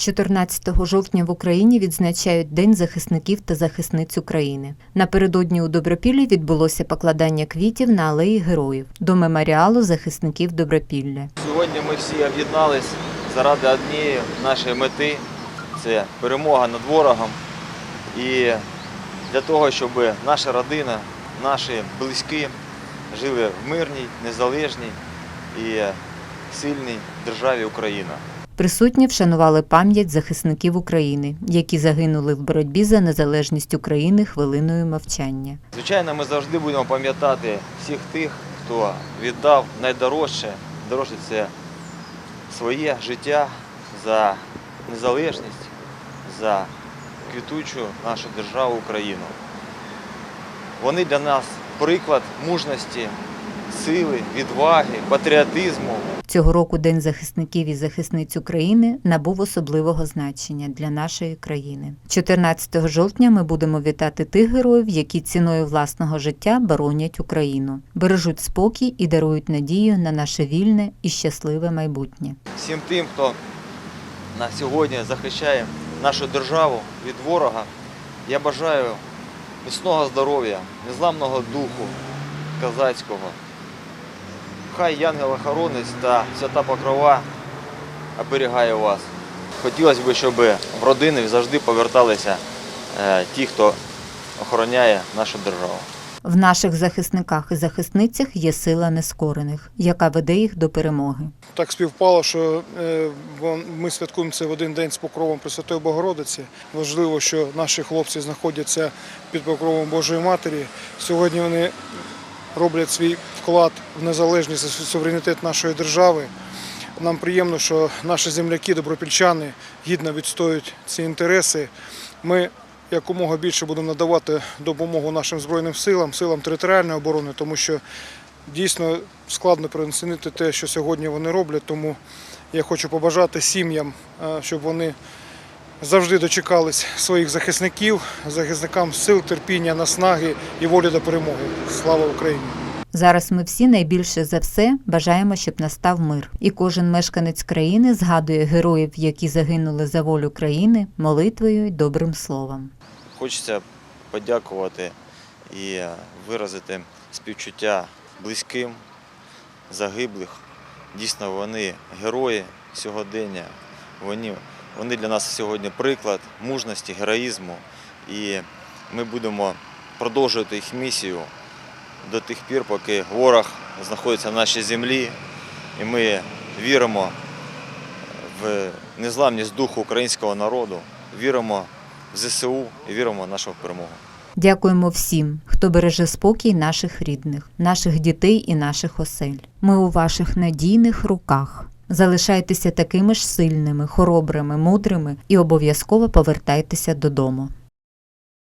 14 жовтня в Україні відзначають День захисників та захисниць України. Напередодні у Добропіллі відбулося покладання квітів на алеї героїв до меморіалу захисників Добропілля. Сьогодні ми всі об'єднались заради однієї нашої мети це перемога над ворогом. І для того, щоб наша родина, наші близькі жили в мирній, незалежній і сильній державі Україна. Присутні вшанували пам'ять захисників України, які загинули в боротьбі за незалежність України хвилиною мовчання. Звичайно, ми завжди будемо пам'ятати всіх тих, хто віддав найдорожче, дорожче це своє життя за незалежність, за квітучу нашу державу Україну. Вони для нас приклад мужності, сили, відваги, патріотизму. Цього року День захисників і захисниць України набув особливого значення для нашої країни. 14 жовтня ми будемо вітати тих героїв, які ціною власного життя боронять Україну, бережуть спокій і дарують надію на наше вільне і щасливе майбутнє. Всім тим, хто на сьогодні захищає нашу державу від ворога, я бажаю міцного здоров'я, незламного духу козацького. Хай янгел-охоронець та свята покрова оберігає вас. Хотілося б, щоб в родини завжди поверталися е, ті, хто охороняє нашу державу. В наших захисниках і захисницях є сила нескорених, яка веде їх до перемоги. Так співпало, що е, ми святкуємо це в один день з покровом Пресвятої Богородиці. Важливо, що наші хлопці знаходяться під покровом Божої Матері. Сьогодні вони роблять свій вклад в незалежність і суверенітет нашої держави. Нам приємно, що наші земляки, добропільчани, гідно відстоюють ці інтереси. Ми якомога більше будемо надавати допомогу нашим збройним силам, силам територіальної оборони, тому що дійсно складно переоцінити те, що сьогодні вони роблять. Тому я хочу побажати сім'ям, е, щоб вони завжди дочекались своїх захисників, захисникам сил, терпіння, наснаги і волі до перемоги. Слава Україні! Зараз ми всі найбільше за все бажаємо, щоб настав мир, і кожен мешканець країни згадує героїв, які загинули за волю країни, молитвою й добрим словом. Хочеться подякувати і виразити співчуття близьким, загиблих. Дійсно, вони герої сьогодення. Вони, вони для нас сьогодні приклад мужності, героїзму. І ми будемо продовжувати їх місію до тих пір, поки ворог знаходиться на нашій землі. І ми віримо в незламність духу українського народу, віримо в ЗСУ і віримо в нашу перемогу. Дякуємо всім, хто береже спокій наших рідних, наших дітей і наших осель. Ми у ваших надійних руках. Залишайтеся такими ж сильними, хоробрими, мудрими і обов'язково повертайтеся додому.